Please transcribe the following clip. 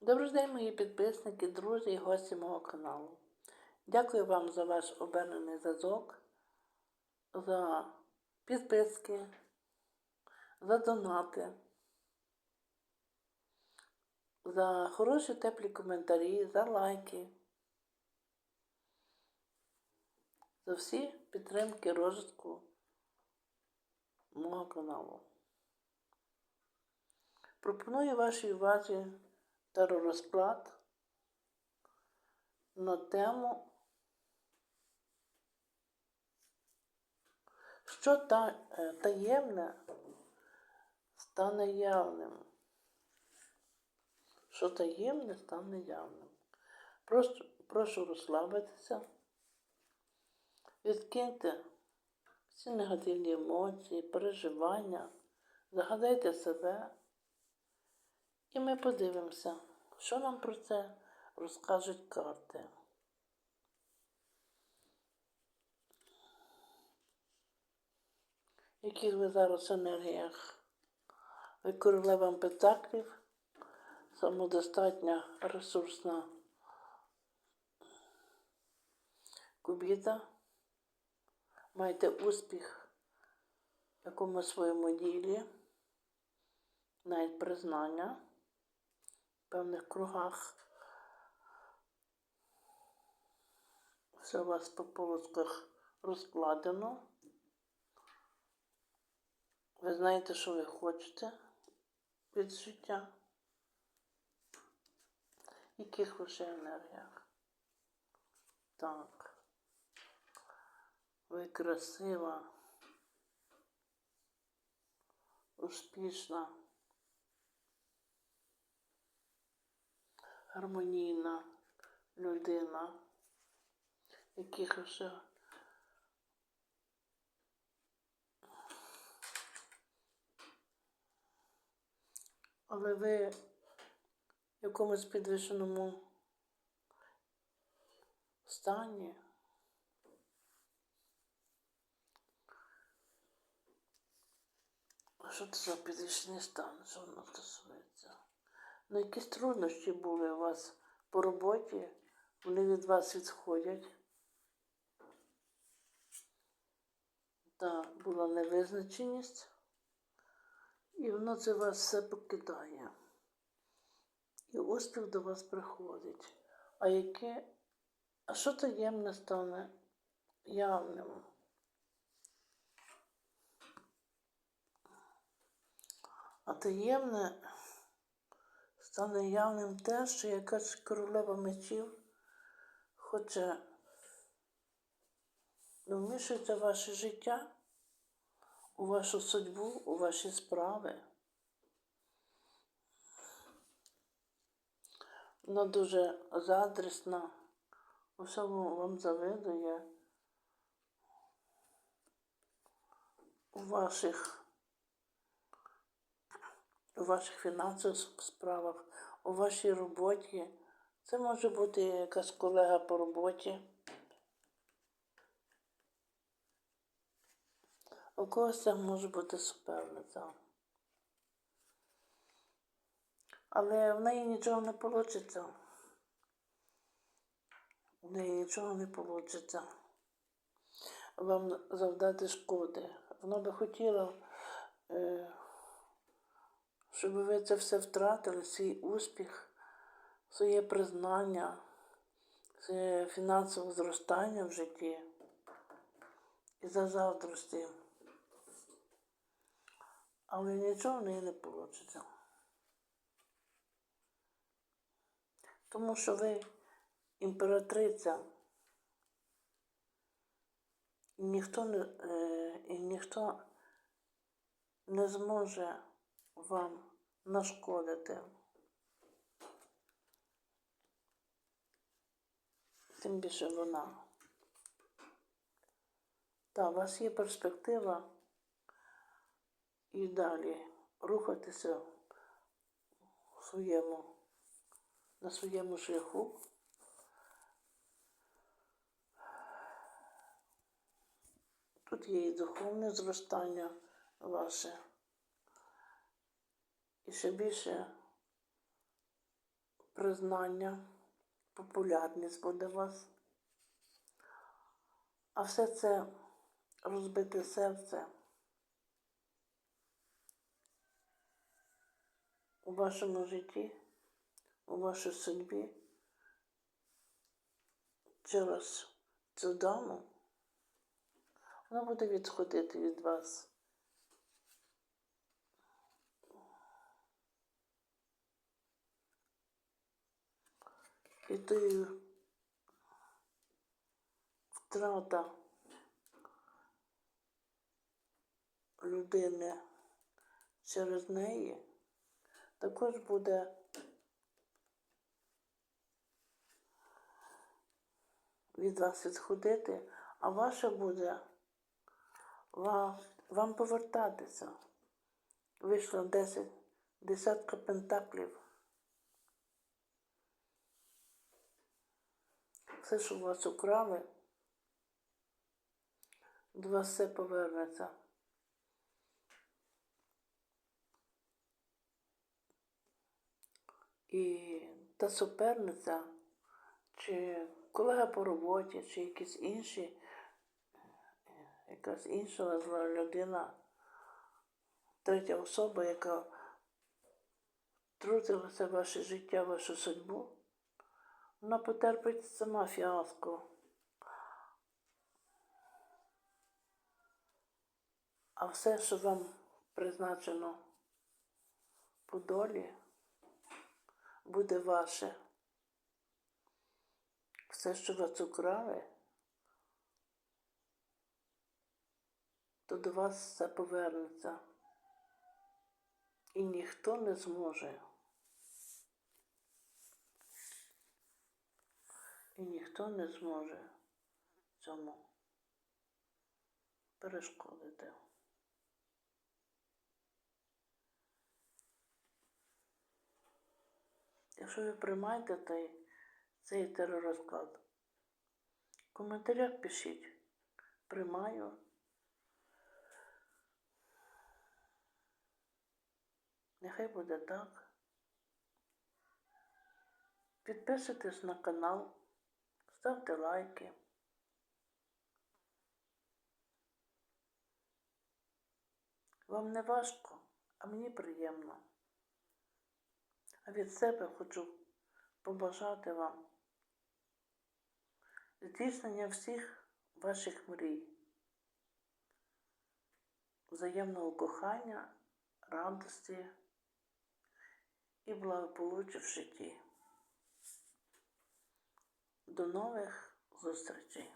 Добрий день, мої підписники, друзі і гості мого каналу. Дякую вам за ваш обернений зв'язок, за підписки, за донати, за хороші теплі коментарі, за лайки, за всі підтримки розвитку мого каналу. Пропоную вашій увазі теророзклад на тему, що та, е, таємне стане явним. Що таємне стане явним. Просто прошу розслабитися, відкиньте всі негативні емоції, переживання, загадайте себе. І ми подивимося, що нам про це розкажуть карти. Яких ви зараз енергіях? Ви королева пентаклів, самодостатня ресурсна кубіта, маєте успіх в якомусь своєму ділі, навіть признання певних кругах. Все у вас по полосках розкладено. Ви знаєте, що ви хочете від життя. Яких ви енергіях? Так. Ви красива, успішна. Гармонійна людина, яких ще але ви в якомусь підвищеному стані. Що це за підвищений стан? Що воно стосується? Ну, якісь труднощі були у вас по роботі, вони від вас відходять. Так, була невизначеність, і воно це вас все покидає. І успіх до вас приходить. А яке, а що таємне стане явним? А таємне стане явним те, що якась королева мечів хоче вмішується в ваше життя, у вашу судьбу, у ваші справи. Вона дуже задрісна, у всьому вам завидує у ваших у ваших фінансових справах, у вашій роботі. Це може бути якась колега по роботі. У когось це може бути суперниця. Але в неї нічого не вийде. В неї нічого не вийде. Вам завдати шкоди. Вона би хотіла. Е щоб ви це все втратили, свій успіх, своє признання, своє фінансове зростання в житті і за заздрості. Але нічого в неї не вийде. Тому що ви імператриця, і ніхто не, е, і ніхто не зможе вам нашкодити. Тим більше вона. Та, у вас є перспектива і далі рухатися своєму, на своєму шляху. Тут є і духовне зростання ваше. І ще більше признання, популярність буде вас. А все це розбите серце у вашому житті, у вашій судьбі через цю даму, вона буде відходити від вас. І тою втрата людини через неї також буде від вас відходити, а ваше буде ва- вам повертатися. Вийшло 10, десятка пентаклів. Все, що у вас украли, до вас все повернеться. І та суперниця, чи колега по роботі, чи якісь інші, якась інша зла людина, третя особа, яка втрутилася в ваше життя, в вашу судьбу, вона потерпить сама фіаско. А все, що вам призначено по долі, буде ваше. Все, що вас украли, то до вас все повернеться. І ніхто не зможе. І ніхто не зможе цьому перешкодити. Якщо ви приймаєте той, цей теророзклад, в коментарях пишіть. Приймаю. Нехай буде так. Підписуйтесь на канал, ставте лайки. Вам не важко, а мені приємно. А від себе хочу побажати вам здійснення всіх ваших мрій, взаємного кохання, радості і благополуччя в житті. До нових зустрічей!